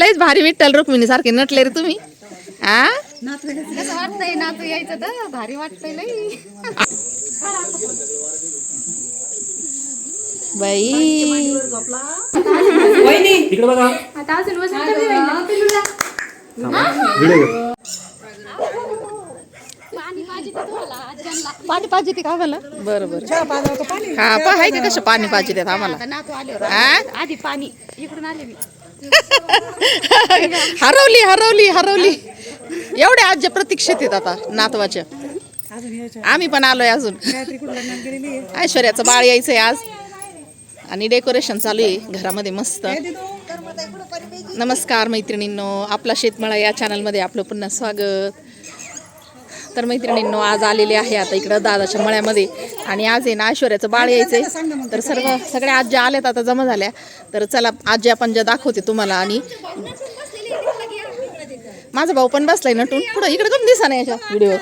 लयच भारी विठ्ठल रुक्मिणी सारखे नटले रे तुम्ही. आ? कसं वाटतंय नातू यायचं तर? भारी वाटतंय लई बाई. इकडे बघा. आता अजून वजन कमी होईल ना. पिलूला. पाणी पाहिजे तुम्हाला? पाणी पाहिजे ते का आम्हाला? बरं बरं हा पा आहे का कसं पाणी पाहिजे त्यात आम्हाला. आता नातू आले आ? आधी पाणी. इकडून आले मी. हरवली हरवली हरवली. एवढ्या आजच्या प्रतीक्षेत आहेत आता नातवाच्या आम्ही पण आलोय अजून. ऐश्वर्याचं बाळ यायचंय आज. आणि डेकोरेशन चालू आहे घरामध्ये मस्त. नमस्कार मैत्रिणींनो आपला शेतमळा या चॅनलमध्ये आपलं पुन्हा स्वागत. तर मैत्रिणींनो आज आलेले आहे आता इकडं दादाच्या मळ्यामध्ये. आणि आज आहे ना ऐश्वर्याचं बाळ यायचंय. तर सर्व सगळ्या आज्या आल्यात आता जमा झाल्या. तर चला आज्या पंजा दाखवते तुम्हाला आणि माझा भाऊ पण बसलाय नटून. पुढं इकडे कमी दिसा नाही याच्या व्हिडिओ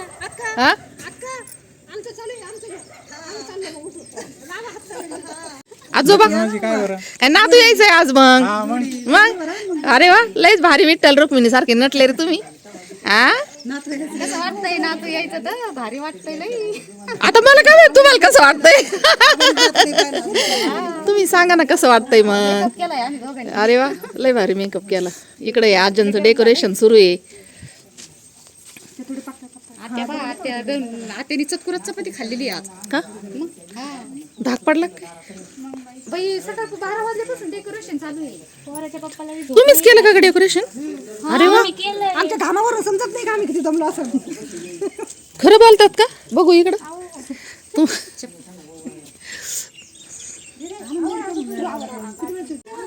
हा? आजोबा काय नातू यायचंय आज मग? मग? अरे वा लयच भारी विठ्ठल रुक्मिणी सारखे नटले रे तुम्ही. हा? कसं वाटतंय नातू यायचं तर? भारी वाटतंय लई. आता मला काय माहीत तुम्हाला कसं वाटतंय? तुम्ही सांगा ना कसं वाटतंय मग. केलाय आम्ही दोघांनी. अरे वा लय भारी मेकअप केला. इकडे आजनचं डेकोरेशन सुरू आहे. आत्या बा आत्या गण- आत्यानी चतकुरात चपाती खाल्लेली आज. का? मग? हा. धाक पडला काय? बाई सकाळ बारा वाजल्यापासून डेकोरेशन चालू आहे. पोराच्या पप्पाला बी झोप तुम्हीच केलं का डेकोरेशन अरे वा. आम्ही केलंय. आमच्या घामावरून समजत नाही का आम्ही किती जमलो असं? खरं बोलतात का? बघू इकडं. तू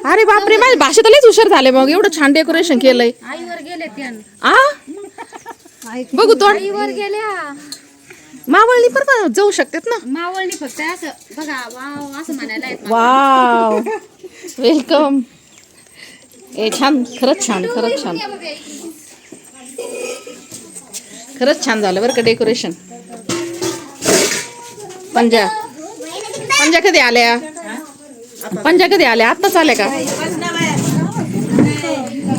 अरे बापरे माझ्या भाषेत लयच हुशार झाले मग. एवढं छान डेकोरेशन केलंय. आईवर गेले त्यान. आ? बघू तोंड. आईवर गेल्या. मावळणी पण पण जाऊ शकतात ना. मावळणी फक्त असं बघा वाव असं म्हणायला येत वाव. वेलकम ए छान खरंच छान खरंच छान. खरंच छान झालं बरं का डेकोरेशन पंजा. पंजा कधी आल्या? पंजा कधी आल्या? आत्ताच आल्या का?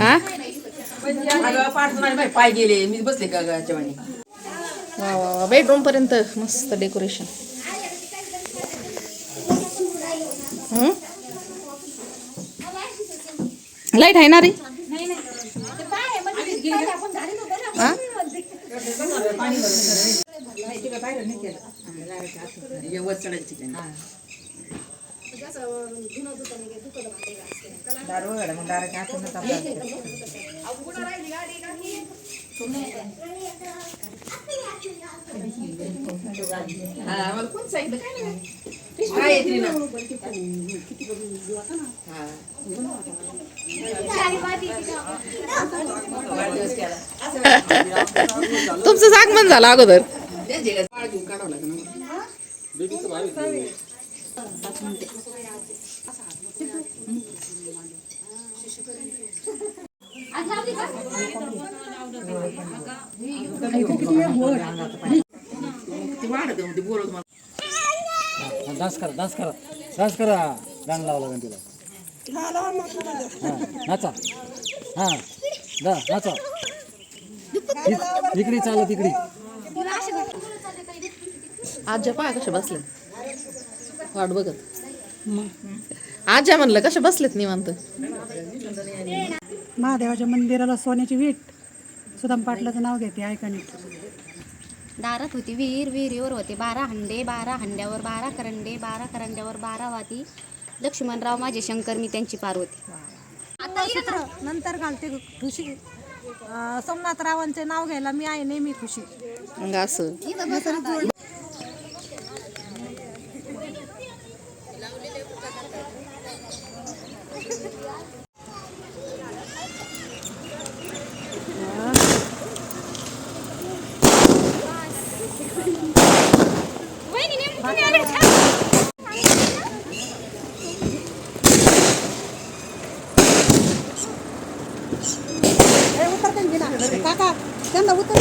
हा? पाय गेले. मी बसले का वा वा वा बेडरूम पर्यंत मस्त डेकोरेशन लाइट आहे ना रे? काय हे? वर तुमचं त्यांनी. हा, आम्हाला कोण सांगितलं काय तुमचं झालं अगोदर त्यांचे का बाळ घेऊन काढावं लागेल ना. ती वाढत आहे, मग ती बोलत मला डान्स करा डान्स करा. डान्स करा. गाणं लावा लागेल तिला. हा नाचा. हा दा नाचा. इकडे चालत इकडे. आज्या पहा कसे बसले? वाट बघत. आज्या म्हणलं कसे बसलेत निवांत? महादेवाच्या मंदिराला सोन्याची वीट. सुदाम पाटलाचं नाव घेते ऐकाने दारात होती विहीर विहिरीवर होते बारा हंडे बारा हंड्यावर बारा करंडे बारा करंड्यावर बारा वाती. लक्ष्मणराव माझे शंकर मी त्यांची पार्वती आता नंतर घालते खुशी. अं, सोमनाथरावांचे नाव घ्यायला मी आहे नेहमी खुशी. मग असं ए, उतरते ना घे ना. काका त्यांना उतर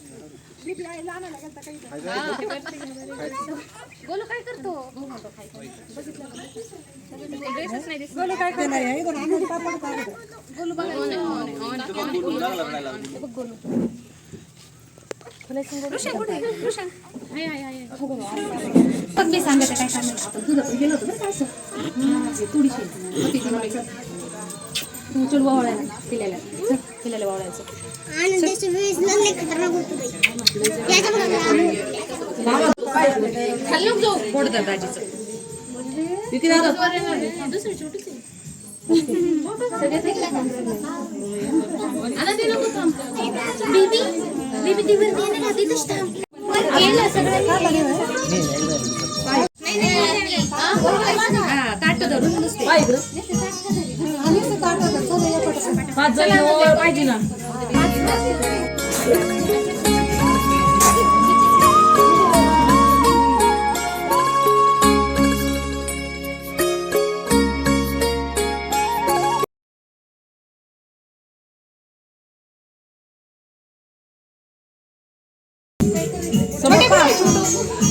सांगते काय सांगते. आपण तुझं पण गेलो होतो बरं का असं? हा, थोडीशी होती ती म्हणायचं. तू चल वावळायला पिल्याला चल पिल्याला वावळायचं आनंदाची वेळेस लग्न खतरनाक होतो. बाई याच्या बेबी ती वरती येणार आधी तशी थांब गेलं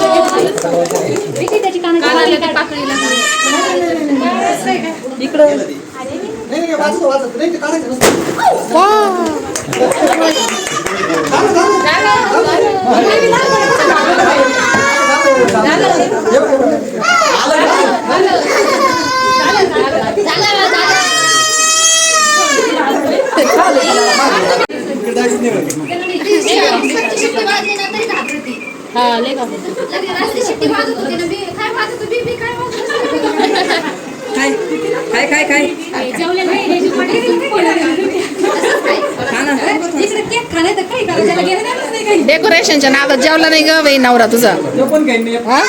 त्याची कानाची पाकळी लागली हा लेखा का लगे रात्री शिट्टी वाजत होती ना बी काय वाजत होती बी काय वाजत काय काय काय जेवले नाही रे, जेवले नाही. इकडे केक खाणे तर काही करायचं त्याला घेणं देणंच नाही काही डेकोरेशनच्या नादात जेवला नाही ग बाई नवरा तुझा. हा?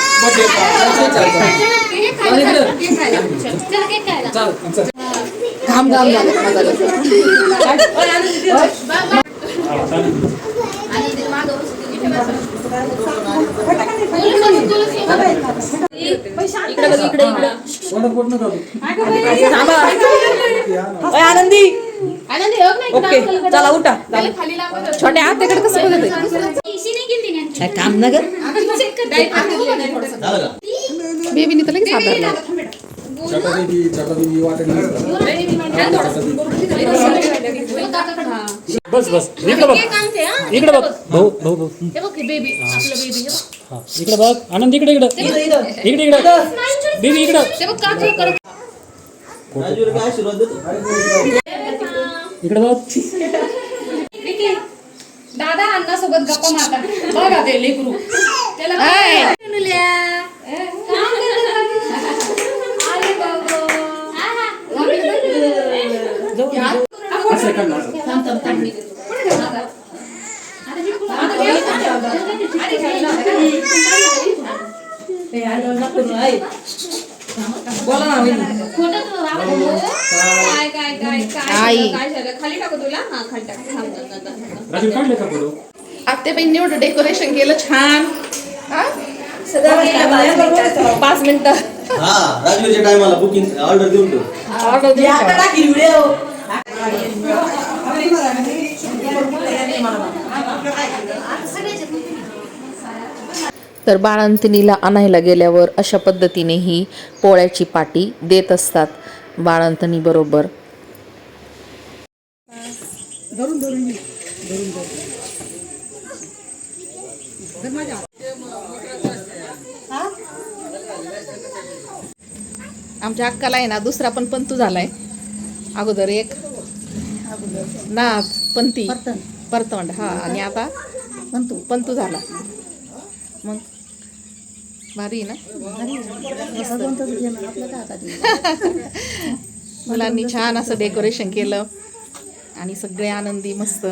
घाम घाम झालं. इकडे बघ इकडे इकडे आनंदी. ओके चला उठा. छोट्या आत्याकडे कसं बघत आहे? काम ना बेबीने तर लगेच बस बस. इकडे बघ. इकडे बघ. भाऊ भाऊ भाऊ. हे बघ बेबी आपलं बेबी हा इकडे बघ. आनंद इकडे इकडे. इकडे इकडे. बेबी इकडे. ते बघ काकी करत इकडे बघ. दादा अण्णा सोबत गप्पा मारतात. बघा ते लेकरू. त्याला काय? ए, काम करतात. अरे बाबा. असं आहे का? बोला ना वहिनी. काय काय काय काय आई. झालं, काय झालं खाली टाकू तुला? हा खाली. राजू काढले का फोटो? आत्याबाईंनी एवढं डेकोरेशन केलं छान. हा? पाच मिनिटं. हा राजवीरच्या टायमाला बुकिंग ऑर्डर देऊन ठेव. ऑर्डर? तर बाळंतिणीला आणायला गेल्यावर अशा पद्धतीने ही पोळ्याची पाटी देत असतात बाळंतणी आमच्या अक्काला आहे ना दुसरा पण पंतू झालाय. अगोदर एक. नाथ पंती. परतवंड हा. आणि आता पंतू. पंतू झाला. मग? भारी ना? मुलांनी छान असं डेकोरेशन केलं. आणि सगळे आनंदी मस्त.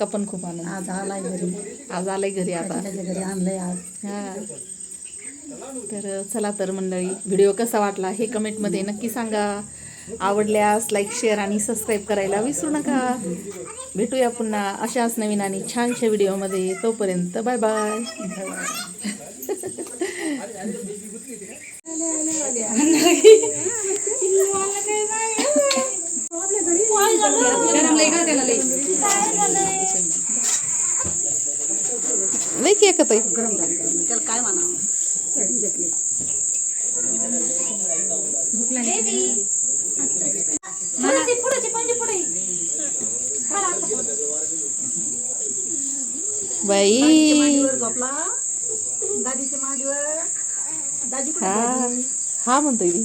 अक्का पण खूप आनंद आज आलाय घरी. आज आलंय घरी आता. घरी आणलंय आज. हा. तर चला तर मंडळी व्हिडिओ कसा वाटला हे कमेंटमध्ये नक्की सांगा. आवडल्यास लाईक शेअर आणि सबस्क्राईब करायला विसरू नका. भेटूया पुन्हा अशाच नवीन आणि छानशा व्हिडिओमध्ये. तोपर्यंत बाय बाय लई का नाही की एकत आहे पुढे पुढे. म्हणजे पुढे बाई. झोपला. दादीच्या माडीवर. दादी हा. हा म्हणतोय ती.